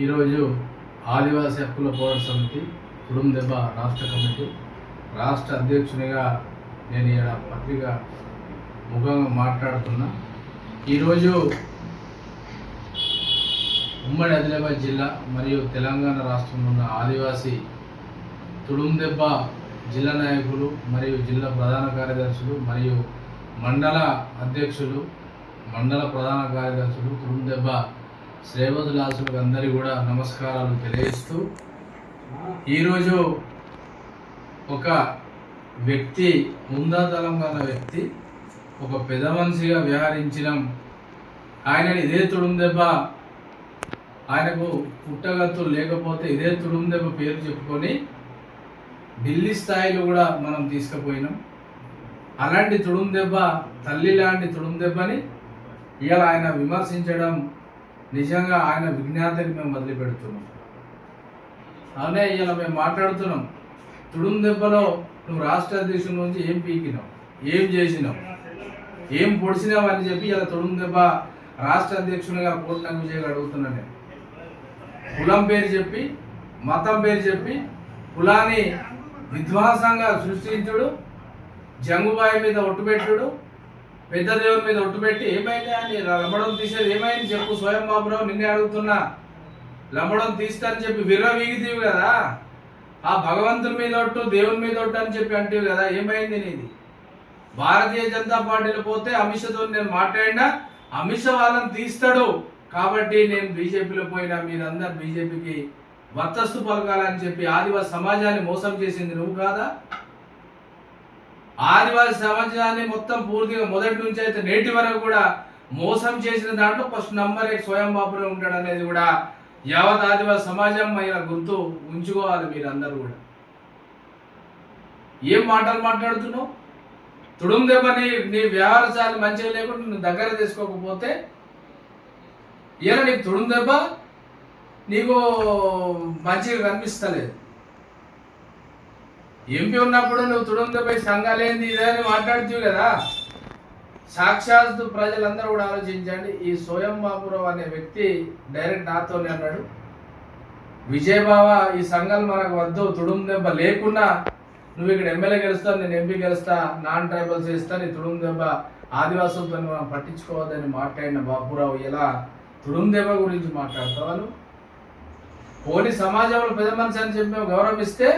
ఈరోజు ఆదివాసీ హక్కుల పోరాట సమితి కుటుంబ దెబ్బ రాష్ట్ర కమిటీ రాష్ట్ర అధ్యక్షునిగా నేను ఇక్కడ పత్రిక ముఖంగా మాట్లాడుతున్నా. ఈరోజు ఉమ్మడి ఆదిలాబాద్ జిల్లా మరియు తెలంగాణ రాష్ట్రంలో ఉన్న ఆదివాసీ తుడుందెబ్బ జిల్లా నాయకులు మరియు జిల్లా ప్రధాన కార్యదర్శులు మరియు మండల అధ్యక్షులు మండల ప్రధాన కార్యదర్శులు తుడుందెబ్బ శ్రేవతులాసులకు అందరి కూడా నమస్కారాలు తెలియజేస్తూ ఈరోజు ఒక వ్యక్తి ముందాతలం గల వ్యక్తి ఒక పెద్ద మనిషిగా వ్యవహరించడం ఆయన ఇదే తుడుందెబ్బ ఆయనకు పుట్టగత్తు లేకపోతే ఇదే తుడుందెబ్బ పేరు చెప్పుకొని ఢిల్లీ స్థాయిలో కూడా మనం తీసుకుపోయినాం. అలాంటి తుడుందెబ్బ తల్లి లాంటి తుడుందెబ్బని ఇవాళ ఆయన విమర్శించడం నిజంగా ఆయన విజ్ఞాతకి మేము వదిలిపెడుతున్నాం. అవునే ఇలా మేము మాట్లాడుతున్నాం. తుడుం దెబ్బలో నువ్వు రాష్ట్ర అధ్యక్షుల నుంచి ఏం పీకినావు? ఏం చేసినావు? ఏం పొడిచినావు అని చెప్పి ఇలా తుడుం దెబ్బ రాష్ట్ర అధ్యక్షునిగా పూర్ణంగా విజయ్ అడుగుతున్నా నేను. కులం పేరు చెప్పి మతం పేరు చెప్పి కులాన్ని విధ్వంసంగా సృష్టించుడు జంగుబాయి మీద ఒట్టుపెట్టుడు పెద్ద దేవుని మీద ఒట్టుపెట్టి ఏమైంది అని లంబడం తీసేది ఏమైంది చెప్పు స్వయం బాబురావు నిన్నే అడుగుతున్నా. లమ్మడం తీస్తా అని చెప్పి విర్ర వీగితీవి కదా. ఆ భగవంతుని మీద ఒట్టు దేవుని మీద ఒట్టు అని చెప్పి అంటివి కదా ఏమైంది నీది? భారతీయ జనతా పార్టీలో పోతే అమిత్ షాతో నేను మాట్లాడినా అమిత్ షా వాళ్ళని తీస్తాడు. కాబట్టి నేను బీజేపీలో పోయినా మీరందరు బీజేపీకి వత్తస్తు పలకాలని చెప్పి ఆదివాసి సమాజాన్ని మోసం చేసింది నువ్వు కాదా? ఆదివాసి సమాజాన్ని మొత్తం పూర్తిగా మొదటి నుంచి అయితే నేటి వరకు కూడా మోసం చేసిన దాంట్లో ఫస్ట్ నంబర్ స్వయం బాబులో ఉంటాడు అనేది కూడా యావత్ ఆదివాసి సమాజం అయిన గుర్తు ఉంచుకోవాలి మీరందరూ కూడా. ఏం మాటలు మాట్లాడుతున్నావు? తుడుం దెబ్బ నీ నీ వ్యవహారశాలు మంచిగా లేకుండా నువ్వు దగ్గర తీసుకోకపోతే ఇలా నీకు తుడుం దెబ్బ నీకు మంచిగా కనిపిస్తలేదు. ఎంపీ ఉన్నప్పుడు నువ్వు తుడుందపై సంఘాలేంది ఇదే అని మాట్లాడుతూ కదా. సాక్షాత్ ప్రజలందరూ కూడా ఆలోచించండి ఈ స్వయం బాబురావు అనే వ్యక్తి డైరెక్ట్ నాతోనే అన్నాడు. విజయబావ ఈ సంఘాలు మనకు వద్దు తుడుం దెబ్బ లేకున్నా నువ్వు ఇక్కడ ఎమ్మెల్యే గెలుస్తావు నేను ఎంపీ గెలుస్తా నాన్ ట్రైబల్స్ చేస్తా నీ తుడుం దెబ్బ ఆదివాసులతో మనం పట్టించుకోవద్దని మాట్లాడిన బాబురావు ఎలా తుడుం దెబ్బ గురించి మాట్లాడతావు నువ్వు పోనీ సమాజంలో పెద్ద మనిషి అని చెప్పి మేము గౌరవిస్తే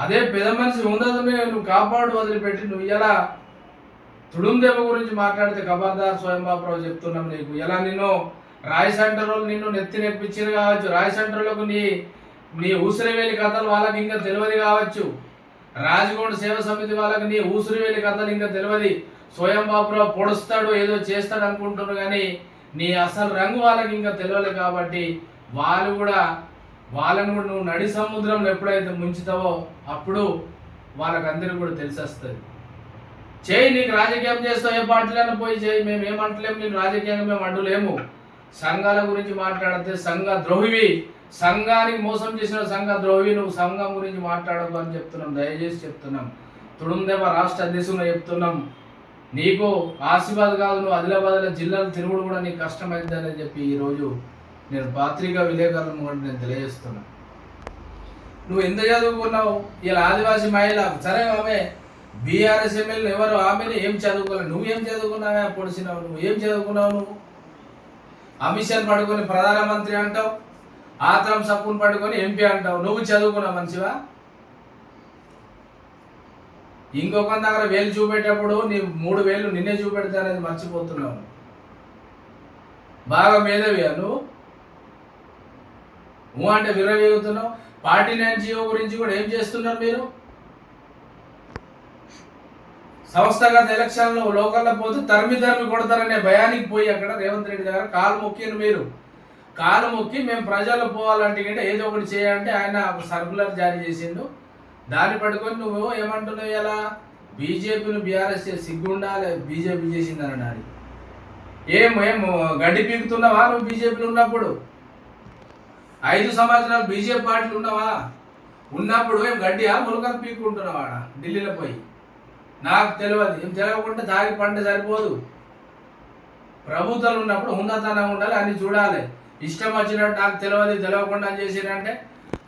అదే పెద్ద మనిషి ఉన్నదని నువ్వు కాపాడు వదిలిపెట్టి నువ్వు ఎలా తుడుం దెబ్బ గురించి మాట్లాడితే ఖబర్దార్ స్వయంబాబురావు చెప్తున్నాం నీకు. ఎలా నిన్ను? రాయ్ సెంటర్ నిన్ను నెత్తి నెప్పించిన కావచ్చు. రాయ్ సెంటర్లకు నీ నీ ఊసిరివేలి కథలు వాళ్ళకి ఇంకా తెలియదు కావచ్చు. రాజగోండ సేవ సమితి వాళ్ళకి నీ ఊసిరివేలి కథలు ఇంకా తెలియదు. స్వయం బాబురావు పొడుస్తాడు ఏదో చేస్తాడు అనుకుంటున్నారు కానీ నీ అసలు రంగు వాళ్ళకి ఇంకా తెలియదు కాబట్టి వాళ్ళు కూడా వాళ్ళని కూడా నువ్వు నడి సముద్రంలో ఎప్పుడైతే ముంచుతావో అప్పుడు వాళ్ళకందరికీ కూడా తెలిసేస్తుంది. చేయి నీకు రాజకీయం చేస్తావు ఏ పార్టీలైనా పోయి చేయి మేము ఏమంటలేము నీకు రాజకీయంగా మేము అడ్డులేము. సంఘాల గురించి మాట్లాడితే సంఘ ద్రోహివి. సంఘానికి మోసం చేసిన సంఘ ద్రోహి నువ్వు సంఘం గురించి మాట్లాడదు అని చెప్తున్నాం దయచేసి చెప్తున్నాం. తుడుందేవ రాష్ట్ర అధ్యక్షులు చెప్తున్నాం. నీకు ఆశీర్వాద్ కాదు నువ్వు ఆదిలాబాద్లో జిల్లాలు తిరుగుడు కూడా నీకు కష్టమైందని చెప్పి ఈరోజు నేను పాత్రిగా విలేకరులను కూడా నేను తెలియజేస్తున్నా. నువ్వు ఎంత చదువుకున్నావు? ఇలా ఆదివాసీ మహిళ సరే ఆమె బీఆర్ఎస్ ఎమ్మెల్యే ఎవరు? ఆమెను ఏం చదువుకోలేదు నువ్వేం చదువుకున్నావా? పొడిచినావు నువ్వు. ఏం చదువుకున్నావు నువ్వు? అమిషన్ పడుకొని ప్రధానమంత్రి అంటావు ఆత్రం సప్పును పడుకొని ఎంపీ అంటావు. నువ్వు చదువుకున్నావు మంచివా? ఇంకొక దగ్గర వేలు చూపెట్టేటప్పుడు నీ మూడు వేలు నిన్నే చూపెడతానని మర్చిపోతున్నావు. బాగా మేధావియా నువ్వు? నువ్వు అంటే విరవేగుతున్నావు పార్టీ నైన్ జియో గురించి కూడా ఏం చేస్తున్నారు మీరు? సంస్థగత ఎలక్షన్లో లోకల్లో పోతే తరిమి తరిమి కొడతారనే భయానికి పోయి అక్కడ రేవంత్ రెడ్డి గారు కాలు మొక్కిను మీరు. కాలు మొక్కి మేము ప్రజలు పోవాలంటే కంటే ఏదో ఒకటి చేయాలంటే ఆయన ఒక సర్కులర్ జారీ చేసిండు. దాన్ని పట్టుకొని నువ్వు ఏమంటున్నావు ఎలా బీజేపీని బీఆర్ఎస్ సిగ్గుండాలి బీజేపీ చేసిందని అన్నాడు ఏం ఏం గడ్డి పీకుతున్నావా నువ్వు బీజేపీలో ఉన్నప్పుడు? ఐదు సంవత్సరాలు బీజేపీ పార్టీలు ఉన్నావా ఉన్నప్పుడు ఏం గడ్డియా ములకలు పీక్కుంటున్నావా ఆడ ఢిల్లీలో పోయి. నాకు తెలియదు ఏం తెలియకుండా దాగి పంట సరిపోదు. ప్రభుత్వాలు ఉన్నప్పుడు ఉన్నతనం ఉండాలి అన్ని చూడాలి. ఇష్టం వచ్చినట్టు నాకు తెలియదు తెలియకుండా చేసిందంటే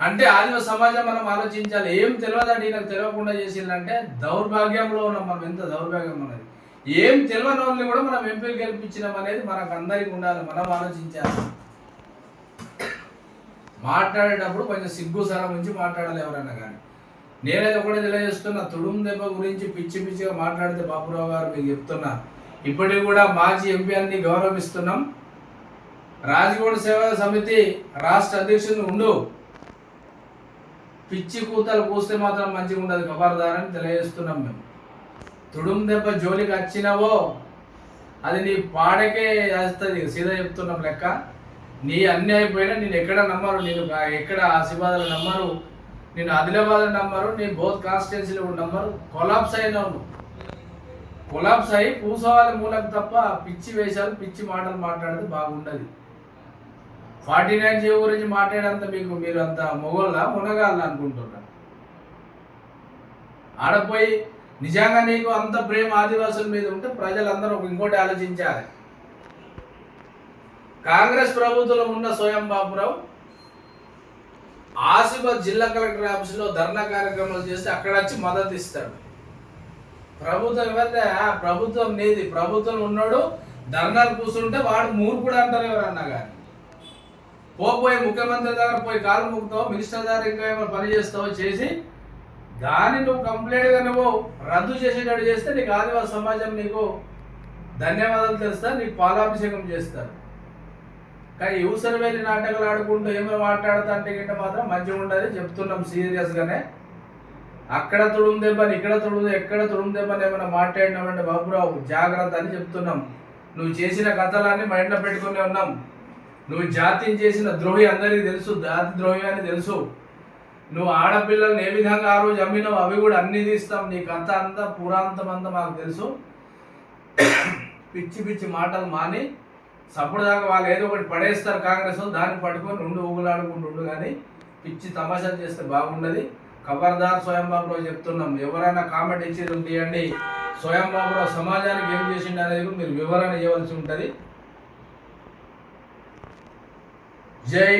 అంటే ఆదివ సమాజం మనం ఆలోచించాలి. ఏం తెలియదండి నాకు తెలియకుండా చేసిందంటే దౌర్భాగ్యంలో ఉన్నాం మనం. ఎంత దౌర్భాగ్యం అనేది ఏం తెలియని వాళ్ళని కూడా మనం ఎంపీ గెలిపించినాం అనేది మనకు అందరికీ ఉండాలి. మనం ఆలోచించాలి. మాట్లాడేటప్పుడు కొంచెం సిగ్గు సరం నుంచి మాట్లాడాలి ఎవరన్నా కానీ. నేనైతే ఒకటే తెలియజేస్తున్నా తుడుం దెబ్బ గురించి పిచ్చి పిచ్చిగా మాట్లాడితే బాబురావు గారు మీకు చెప్తున్నా. ఇప్పటికి కూడా మాజీ ఎంపీ అన్ని గౌరవిస్తున్నాం. రాజగోడ సేవా సమితి రాష్ట్ర అధ్యక్షుడు ఉండు. పిచ్చి కూతలు కూస్తే మాత్రం మంచిగా ఉండదు ఖబర్దారని తెలియజేస్తున్నాం మేము. తుడుం దెబ్బ జోలికి వచ్చినావో అది నీ పాడకే వేస్తుంది సీదా చెప్తున్నాం లెక్క. నీ అన్ని అయిపోయినా నేను ఎక్కడ నమ్మరు? నేను ఎక్కడ ఆశీర్వాదాలు నమ్మరు? నేను ఆదిలాబాద్ నమ్మరు? నీ బోత్ కాన్స్టిట్యున్సీలో కూడా నమ్మరు. కొలాప్స్ అయినావు కొలాప్స్ అయి పూసవాళ్ళ మూలం తప్ప పిచ్చి వేషాలు పిచ్చి మాటలు మాట్లాడేది బాగుండదు. ఫార్టీ నైన్ జీవో గురించి మాట్లాడేంత మీకు మీరు అంత మొగోళ్ళ మునగాళ్ళ అనుకుంటున్నారు? ఆడపోయి నిజంగా నీకు అంత ప్రేమ ఆదివాసుల మీద ఉంటే ప్రజలందరూ ఒక ఇంకోటి ఆలోచించాలి. కాంగ్రెస్ ప్రభుత్వంలో ఉన్న స్వయం బాబురావు ఆసిఫాబాద్ జిల్లా కలెక్టర్ ఆఫీసులో ధర్నా కార్యక్రమాలు చేస్తే అక్కడ వచ్చి మద్దతు ఇస్తాడు. ప్రభుత్వం ఎవరైతే ఆ ప్రభుత్వం నీది ప్రభుత్వం ఉన్నాడు ధర్నాలు కూర్చుంటే వాడు మూర్ఖుడు అంటారు ఎవరన్నా కానీ. పోయి ముఖ్యమంత్రి దగ్గర పోయి కాలు ముక్కుతావు మినిస్టర్ దగ్గర ఇంకా ఏమైనా పని చేస్తావో చేసి దాన్ని నువ్వు కంప్లీట్గా నువ్వు రద్దు చేసేటట్టు చేస్తే నీకు ఆదివాసీ సమాజం నీకు ధన్యవాదాలు తెలుస్తా నీకు పాలాభిషేకం చేస్తారు. కానీ యూసర్ వెళ్ళి నాటకాలు ఆడుకుంటూ ఏమో మాట్లాడుతా అంటే గిట్ట మాత్రం మంచిగా ఉండదు చెప్తున్నాం సీరియస్గానే. అక్కడ తుడుం దెబ్బని ఇక్కడ తుడుం ఎక్కడ తుడుం దెబ్బని ఏమైనా మాట్లాడినామంటే బాబురావు జాగ్రత్త అని చెప్తున్నాం. నువ్వు చేసిన కథలన్నీ మైండ్లో పెట్టుకునే ఉన్నాం. నువ్వు జాతిని చేసిన ద్రోహి అందరికీ తెలుసు జాతి ద్రోహి అని తెలుసు. నువ్వు ఆడపిల్లల్ని ఏ విధంగా ఆ రోజు అమ్మినావు అవి కూడా అన్నీ తీస్తాం. నీ కథ అంతా పురాంతం అంతా మాకు తెలుసు. పిచ్చి పిచ్చి మాటలు మాని దాకా వాళ్ళు ఏదో ఒకటి పడేస్తారు కాంగ్రెస్ దాన్ని పట్టుకొని ఉండు ఊగులాడుకుంటూ ఉండు కానీ పిచ్చి తమాషా చేస్తే బాగుండదు. ఖబర్దార్ స్వయం బాబురావు చెప్తున్నాం ఎవరైనా కామెంట్ ఇచ్చేది తీయండి స్వయం బాబురావు సమాజానికి ఏం చేసిండు అనేది మీరు వివరణ ఇవ్వాల్సి ఉంటుంది. జై